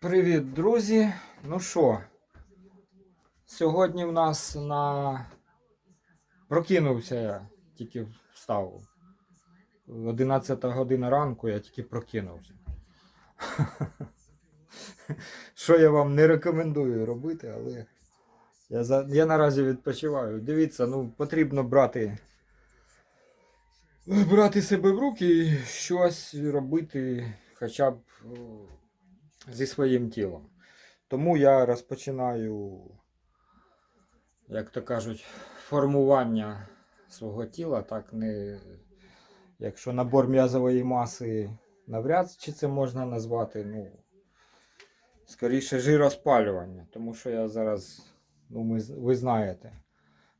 Привіт, друзі! Ну що, сьогодні в нас на прокинувся я, тільки встав. 11 година ранку я тільки прокинувся. Що я вам не рекомендую робити, але я, за... я наразі відпочиваю. Дивіться, ну потрібно брати. Брати себе в руки і щось робити хоча б зі своїм тілом. Тому я розпочинаю, як то кажуть, формування свого тіла, так не. Якщо набор м'язової маси навряд чи це можна назвати, ну, скоріше жироспалювання, тому що я зараз, ну, ми, ви знаєте,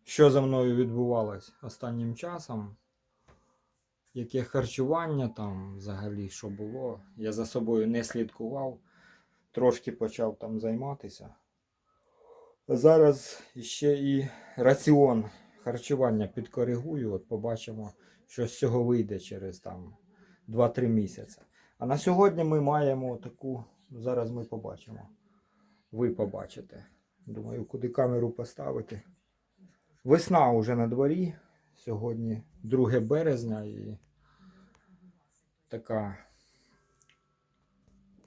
що за мною відбувалось останнім часом, яке харчування там взагалі що було. Я за собою не слідкував, трошки почав там займатися. Зараз ще і раціон харчування підкоригую, от побачимо, що з цього вийде через там 2-3 місяці. А на сьогодні ми маємо таку, зараз ми побачимо. Ви побачите. Думаю, куди камеру поставити. Весна вже на дворі. Сьогодні 2 березня і така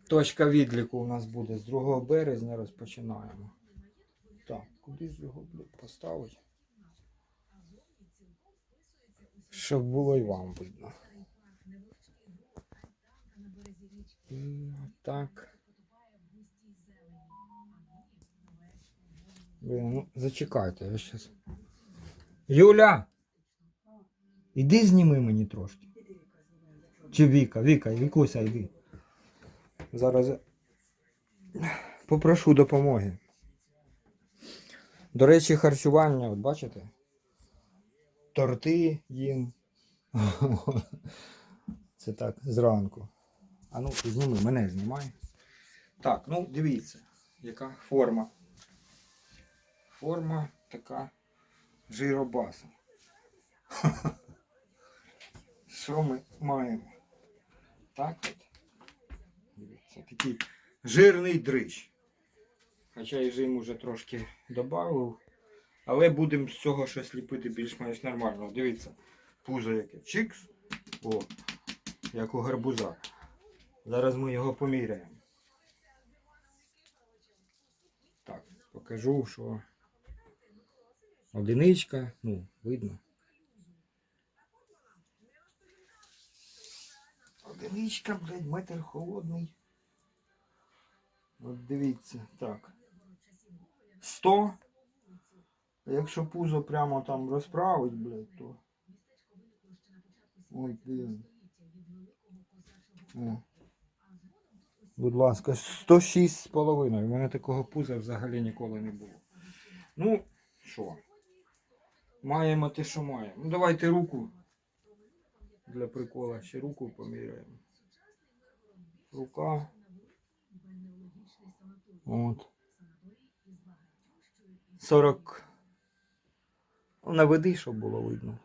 точка відліку у нас буде з 2 березня розпочинаємо. Так, куди ж його поставити? Щоб було і вам видно. І так. Блін, ну зачекайте, я щас. Юля! Іди зніми мені трошки. Чи Віка, Віка, Вікуся, йди. Зараз попрошу допомоги. До речі, харчування, от бачите? Торти їм. Це так, зранку. А ну, зніми, мене знімай. Так, ну дивіться, яка форма. Форма така жиробаса. Що ми маємо? Так такий жирний дрищ. Хоча і жим уже трошки додав. Але будемо з цього щось ліпити більш-менш нормально. Дивіться, пузо яке. Чикс. О, як у гарбуза. Зараз ми його поміряємо. Так, покажу, що одиничка, ну, видно. Одиничка, блядь, метр холодний. От дивіться, так. 100. А якщо пузо прямо там розправить, блядь, то. Ой, блін. О. Будь ласка, 106 з половиною. У мене такого пуза взагалі ніколи не було. Ну, що? Маємо те, що маємо. Ну, давайте руку. Для прикола ще руку поміряємо. Рука. От. 40. Ну, Наведи, щоб було видно.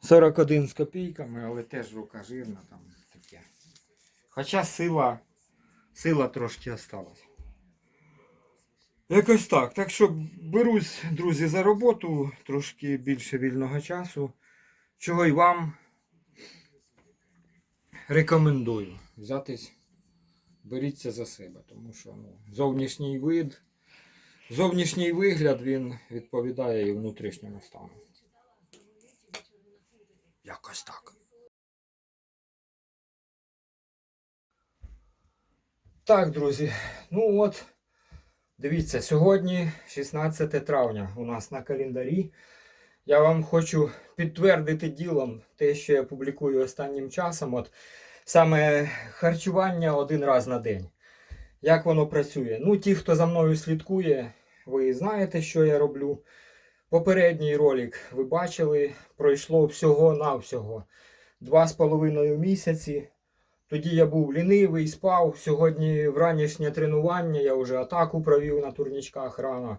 41 з копійками, але теж рука жирна там таке. Хоча сила, сила трошки осталась. Якось так. Так що берусь, друзі, за роботу, трошки більше вільного часу. Чого й вам рекомендую взятись, беріться за себе, тому що ну, зовнішній вид, зовнішній вигляд він відповідає і внутрішньому стану. Якось так. Так, друзі. Ну от, дивіться, сьогодні 16 травня у нас на календарі. Я вам хочу підтвердити ділом те, що я публікую останнім часом. От саме харчування один раз на день. Як воно працює? Ну, ті, хто за мною слідкує, ви знаєте, що я роблю. Попередній ролик ви бачили, пройшло всього-навсього два з половиною місяці. Тоді я був лінивий, спав. Сьогодні вранішнє тренування, я вже атаку провів на турнічках рано.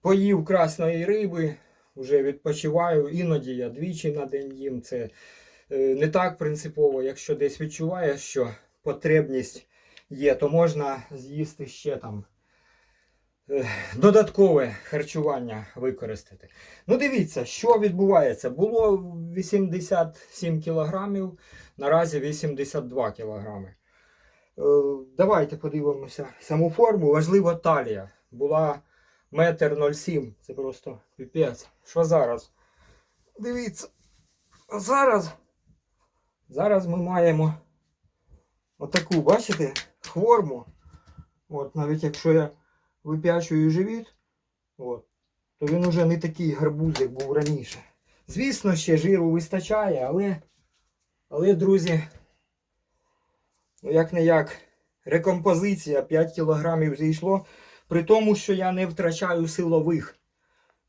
Поїв красної риби, вже відпочиваю. Іноді я двічі на день їм. Це не так принципово, якщо десь відчуваєш, що потребність є, то можна з'їсти ще там е, додаткове харчування використати. Ну, дивіться, що відбувається. Було 87 кілограмів, наразі 82 кілограми. Е, Давайте подивимося саму форму. Важлива талія. Була метр 07. Це просто піпець. Що зараз? Дивіться. Зараз. Зараз ми маємо отаку, бачите, форму. От, навіть якщо я вип'ячую живіт, от, то він уже не такий гарбуз, як був раніше. Звісно, ще жиру вистачає, але, але друзі, ну як не як, рекомпозиція 5 кілограмів зійшло, при тому, що я не втрачаю силових.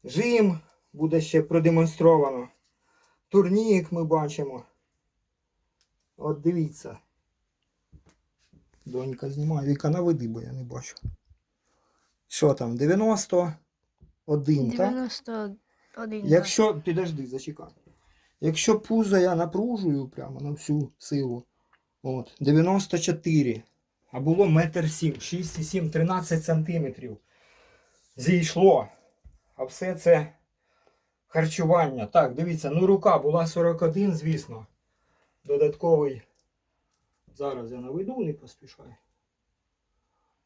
Жим буде ще продемонстровано. Турнік ми бачимо. От дивіться. Донька знімає. Віка наведи, бо я не бачу. Що там? 91, так? 91. Якщо. Підожди, зачекай. Якщо пузо я напружую прямо на всю силу. От, 94. А було метр сім, 6,7, 13 сантиметрів. Зійшло. А все це харчування. Так, дивіться, ну рука була 41, звісно. Додатковий. Зараз я наведу, не поспішаю.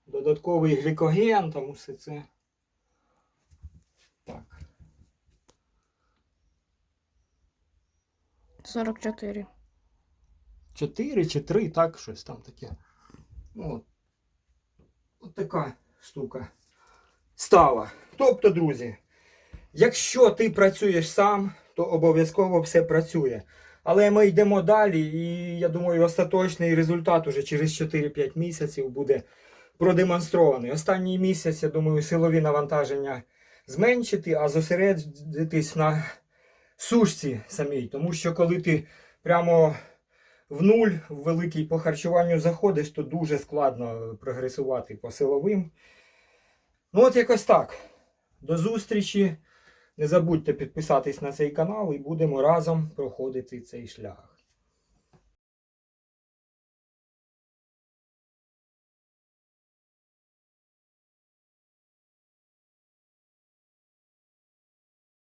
Додатковий глікоген, там усе це. Так. 44. 4 чи 3, так, щось там таке. Ну, от. От така штука стала. Тобто, друзі, якщо ти працюєш сам, то обов'язково все працює. Але ми йдемо далі, і я думаю, остаточний результат уже через 4-5 місяців буде продемонстрований. Останній місяць, я думаю, силові навантаження зменшити, а зосередитись на сушці самій. Тому що коли ти прямо в нуль в великий по харчуванню заходиш, то дуже складно прогресувати по силовим. Ну, от якось так. До зустрічі. Не забудьте підписатись на цей канал і будемо разом проходити цей шлях.